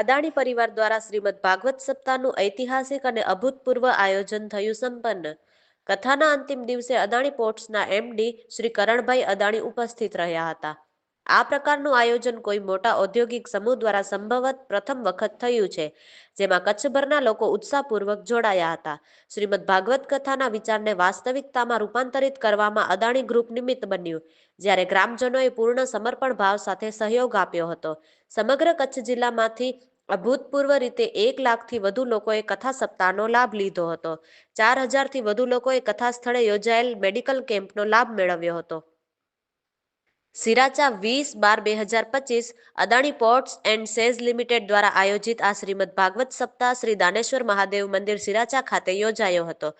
અદાણી પરિવાર દ્વારા શ્રીમદ ભાગવત સપ્તાહનું ઐતિહાસિક અને અભૂતપૂર્વ આયોજન થયું સંપન્ન. કથાના અંતિમ દિવસે અદાણી પોર્ટ્સના એમડી શ્રી કરણભાઈ અદાણી ઉપસ્થિત રહ્યા હતા. આ પ્રકારનું આયોજન કોઈ મોટા ઔદ્યોગિક સમૂહ દ્વારા સંભવત પ્રથમ વખત થયું છે, જેમાં કચ્છભરના લોકો ઉત્સાહપૂર્વક જોડાયા હતા. શ્રીમદ ભાગવત કથાના વિચારને વાસ્તવિકતામાં રૂપાંતરિત કરવામાં અદાણી ગ્રુપ નિમિત્ત બન્યું, જ્યારે ગ્રામજનોએ પૂર્ણ સમર્પણ ભાવ સાથે સહયોગ આપ્યો હતો. સમગ્ર કચ્છ જિલ્લામાંથી અભૂતપૂર્વ રીતે એક લાખથી વધુ લોકોએ કથા સપ્તાહનો લાભ લીધો હતો. ચાર હજારથી વધુ લોકોએ કથા સ્થળે યોજાયેલ મેડિકલ કેમ્પનો લાભ મેળવ્યો હતો. સિરાચા વીસ બાર બે હજાર પચીસ, Adani ports and SEZ limited દ્વારા આયોજિત આ શ્રીમદ ભાગવત સપ્તાહ શ્રી દાનેશ્વર મહાદેવ મંદિર સિરાચા ખાતે યોજાયો હતો.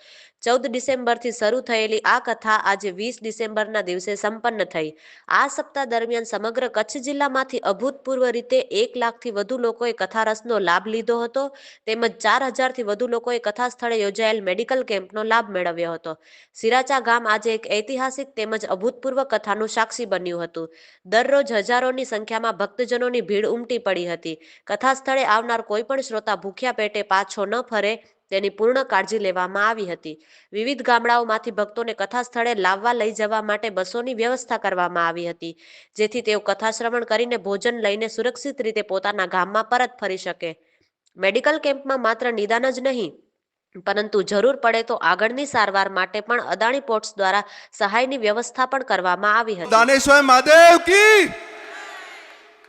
ચૌદ ડિસેમ્બરથી શરૂ થયેલી આ કથા આજે વીસ ડિસેમ્બરના દિવસે સંપન્ન થઈ. આ સપ્તાહ દરમિયાન સમગ્ર કચ્છ જિલ્લામાંથી અભૂતપૂર્વ રીતે એક લાખથી વધુ લોકોએ કથા રસનો લાભ લીધો હતો. તેમજ ચાર હજારથી વધુ લોકોએ કથા સ્થળે યોજાયેલ મેડિકલ કેમ્પનો લાભ મેળવ્યો હતો. સિરાચા ગામ આજે એક ઐતિહાસિક તેમજ અભૂતપૂર્વ કથાનું સાક્ષી બન્યું હતું. દરરોજ હજારોની સંખ્યામાં ભક્તજનોની ભીડ ઉમટી પડી હતી. કથા સ્થળે આવનાર કોઈ પણ શ્રોતા ભૂખ્યા પેટે પાછો ન ફરે તેની પૂર્ણ કાળજી લેવામાં આવી હતી. વિવિધ ગામડાઓમાંથી ભક્તોને કથા સ્થળે લાવવા લઈ જવા માટે બસોની વ્યવસ્થા કરવામાં આવી હતી, જેથી તેઓ કથા શ્રવણ કરીને ભોજન લઈને સુરક્ષિત રીતે પોતાના ગામમાં પરત ફરી શકે. મેડિકલ કેમ્પમાં માત્ર નિદાન જ નહીં, પરંતુ જરૂર પડે તો આગળની સારવાર માટે પણ અદાણી પોર્ટ્સ દ્વારા સહાયની વ્યવસ્થા પણ કરવામાં આવી હતી. દાનેશ્વર મહાદેવ કી!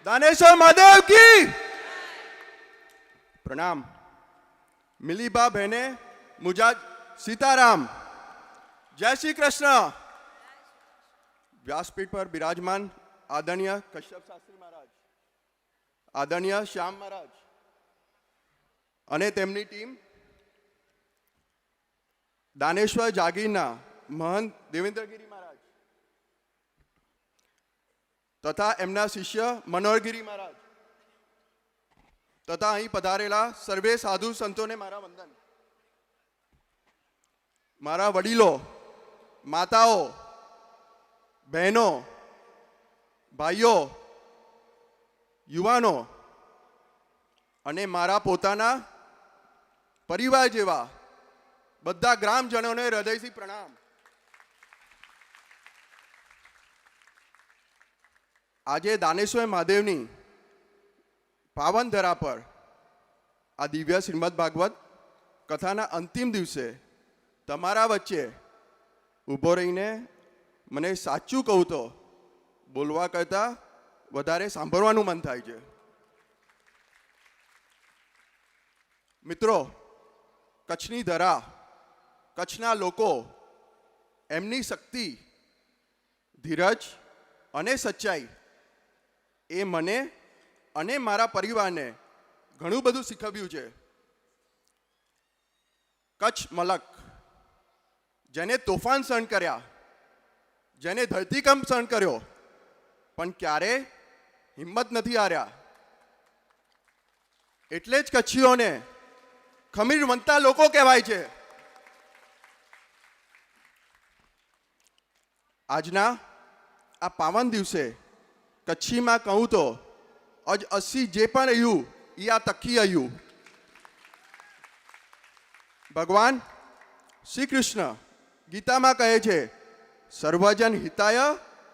દાનેશ્વર મહાદેવ કી! પ્રણામ. મિલીબા બહેને મુજાજ સીતારામ જય શ્રી કૃષ્ણ વ્યાસપીઠ પર બિરાજમાન આદરણીય કશ્યપ શાસ્ત્રી મહારાજ આદરણીય શ્યામ મહારાજ અને તેમની ટીમ દાનેશ્વર જાગીરના મહંત દેવેન્દ્રગીરી મહારાજ તથા એમના શિષ્ય મનોહરગીરી મહારાજ તથા અહીં પધારેલા સર્વે સાધુ સંતોને મારા વંદન. મારા વડીલો, માતાઓ, બહેનો, ભાઈઓ, યુવાનો અને મારા પોતાના પરિવાર જેવા બધા ગ્રામજનોને હૃદયથી પ્રણામ. આજે દાનેશ્વર મહાદેવની પાવન ધરા પર આ દિવ્ય શ્રીમદ ભાગવત કથાના અંતિમ દિવસે તમારા વચ્ચે ઊભો રહીને મને સાચું કહું તો બોલવા કરતાં વધારે સાંભળવાનું મન થાય છે. મિત્રો, કચ્છની ધરા, કચ્છના લોકો એમની શક્તિ, ધીરજ અને સચ્ચાઈ એ મને અને મારા પરિવારને ઘણું બધું શીખવ્યું છે. કચ્છ મલક, જેને તોફાન સહન કર્યા, જેને ધરતીકંપ સહન કર્યો, પણ ક્યારે હિંમત નથી હાર્યા. એટલે જ કચ્છીઓને ખમીર વંતા લોકો કહેવાય છે. આજના આ પાવન દિવસે કચ્છીમાં કહું તો અજ અસી જે પણ રહ્યું એ આ તકી આવ્યું. ભગવાન શ્રી કૃષ્ણ ગીતામાં કહે છે, સર્વજન હિતાય,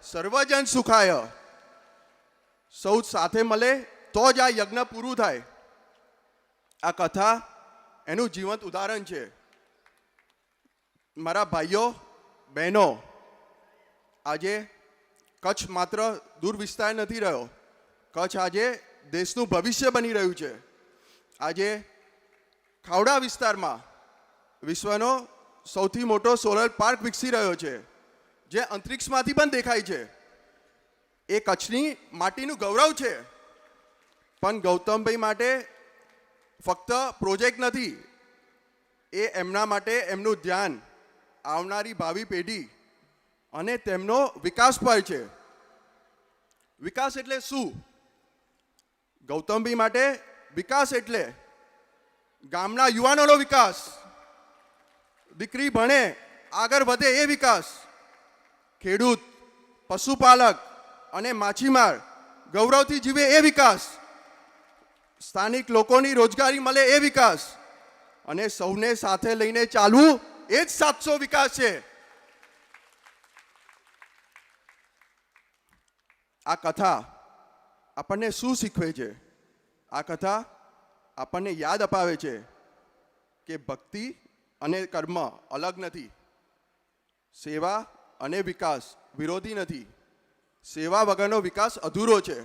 સર્વજન સુખાય. સૌ સાથે મળે તો જ આ યજ્ઞ પૂરું થાય. આ કથા એનું જીવંત ઉદાહરણ છે. મારા ભાઈઓ, બહેનો, આજે કચ્છ માત્ર દૂર વિસ્તાર નથી રહ્યો. કચ્છ આજે દેશનું ભવિષ્ય બની રહ્યું છે. આજે ખાવડા વિસ્તારમાં વિશ્વનો સૌથી મોટો સોલર પાર્ક વિકસી રહ્યો છે, જે અંતરિક્ષમાંથી પણ દેખાય છે. એ કચ્છની માટીનું ગૌરવ છે. પણ ગૌતમભાઈ માટે ફક્ત પ્રોજેક્ટ નથી, એ એમના માટે એમનું ધ્યાન આવનારી ભાવિ પેઢી અને તેમનો વિકાસ પર છે. વિકાસ એટલે શું? ગૌતમભાઈ માટે વિકાસ એટલે ગામના યુવાનોનો વિકાસ, દીકરી ભણે, આગળ વધે એ વિકાસ, ખેડૂત, પશુપાલક અને માછીમાર ગૌરવથી જીવે એ વિકાસ, સ્થાનિક લોકોની રોજગારી મળે એ વિકાસ અને સૌને સાથે લઈને ચાલવું એ જ સાતસો વિકાસ છે. આ કથા આપણને શું શીખવે છે? આ કથા આપણને યાદ અપાવે છે કે ભક્તિ અને કર્મ અલગ નથી. સેવા અને વિકાસ વિરોધી નથી. સેવા વગરનો વિકાસ અધૂરો છે.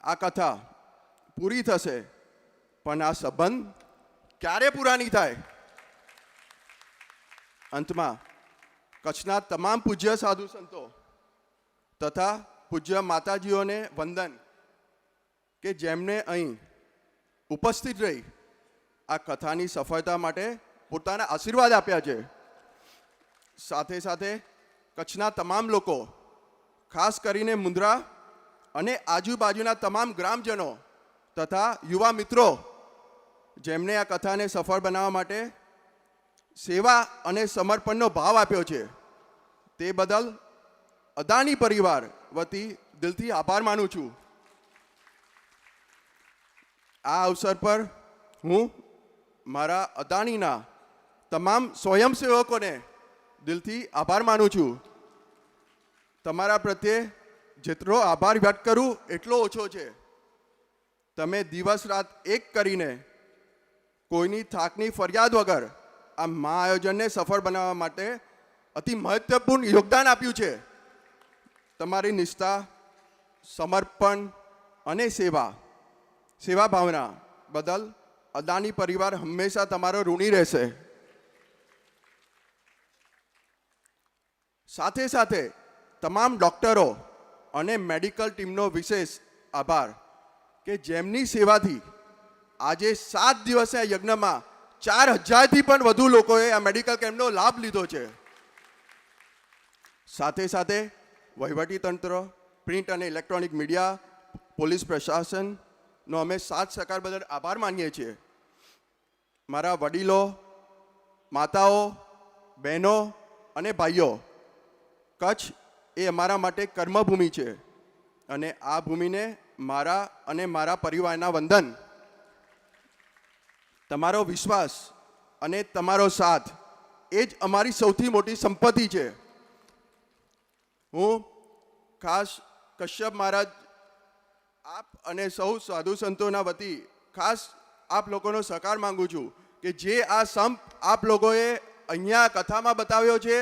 આ કથા પૂરી થશે, પણ આ સંબંધ ક્યારે પૂરા નહીં થાય? અંતમાં કચ્છના તમામ પૂજ્ય સાધુ સંતો તથા પૂજ્ય માતાજીઓને વંદન કે જેમને અહીં ઉપસ્થિત રહી આ કથાની સફળતા માટે પોતાના આશીર્વાદ આપ્યા છે. સાથે સાથે કચ્છના તમામ લોકો, ખાસ કરીને મુન્દ્રા અને આજુબાજુના તમામ ગ્રામજનો તથા યુવા મિત્રો જેમણે આ કથાને સફળ બનાવવા માટે સેવા અને સમર્પણનો ભાવ આપ્યો છે, તે બદલ અદાણી પરિવાર વતી દિલથી આભાર માનું છું. આ અવસર પર હું મારા અદાણીના તમામ સ્વયંસેવકોને દિલથી આભાર માનું છું. તમારા પ્રત્યે જેટલો આભાર વ્યક્ત કરું એટલો ઓછો છે. તમે દિવસ રાત એક કરીને કોઈની થાકની ફરિયાદ વગર આ મહા આયોજનને સફળ બનાવવા માટે અતિ મહત્વપૂર્ણ યોગદાન આપ્યું છે. તમારી નિષ્ઠા, સમર્પણ અને સેવા સેવા ભાવના બદલ અદાની પરિવાર હંમેશા તમારો ઋણી રહેશે. સાથે સાથે તમામ ડૉક્ટરો અને મેડિકલ ટીમનો વિશેષ આભાર કે જેમની સેવાથી આજે સાત દિવસે આ યજ્ઞમાં ચાર હજારથી પણ વધુ લોકોએ આ મેડિકલ કેમ્પનો લાભ લીધો છે. સાથે સાથે વહીવટી તંત્ર, પ્રિન્ટ અને ઇલેક્ટ્રોનિક મીડિયા, પોલીસ પ્રશાસનનો અમે સાથ સહકાર બદલ આભાર માનીએ છીએ. મારા વડીલો, માતાઓ, બહેનો અને ભાઈઓ, કચ્છ એ અમારા માટે કર્મભૂમિ છે અને આ ભૂમિને મારા અને મારા પરિવારના વંદન, તમારો વિશ્વાસ અને તમારો સાથ એ જ અમારી સૌથી મોટી સંપત્તિ છે. હું ખાસ કશ્યપ મહારાજ, આપ અને સૌ સાધુ સંતોના વતી ખાસ આપ લોકોનો સહકાર માંગુ છું કે જે આ સંપ આપ લોકોએ અહીંયા કથામાં બતાવ્યો છે,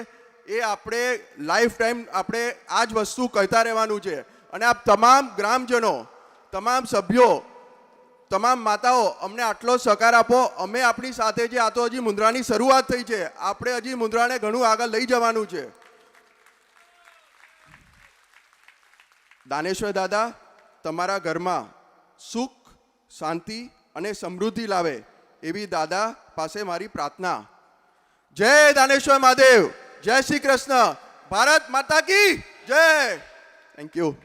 એ આપણે લાઈફ ટાઈમ આપણે આ જ વસ્તુ કહેતા રહેવાનું છે. અને આપ તમામ ગ્રામજનો, તમામ સભ્યો, તમામ માતાઓ અમને આટલો સહકાર આપો, અમે આપણી સાથે જે આ તો હજી મુદ્રાની શરૂઆત થઈ છે, આપણે હજી મુદ્રાને ઘણું આગળ લઈ જવાનું છે. દાનેશ્વર દાદા, તમારા ઘરમાં સુખ, શાંતિ અને સમૃદ્ધિ લાવે એવી દાદા પાસે મારી પ્રાર્થના. જય દાનેશ્વર મહાદેવ, જય શ્રી કૃષ્ણ. ભારત માતા કી જય. Thank you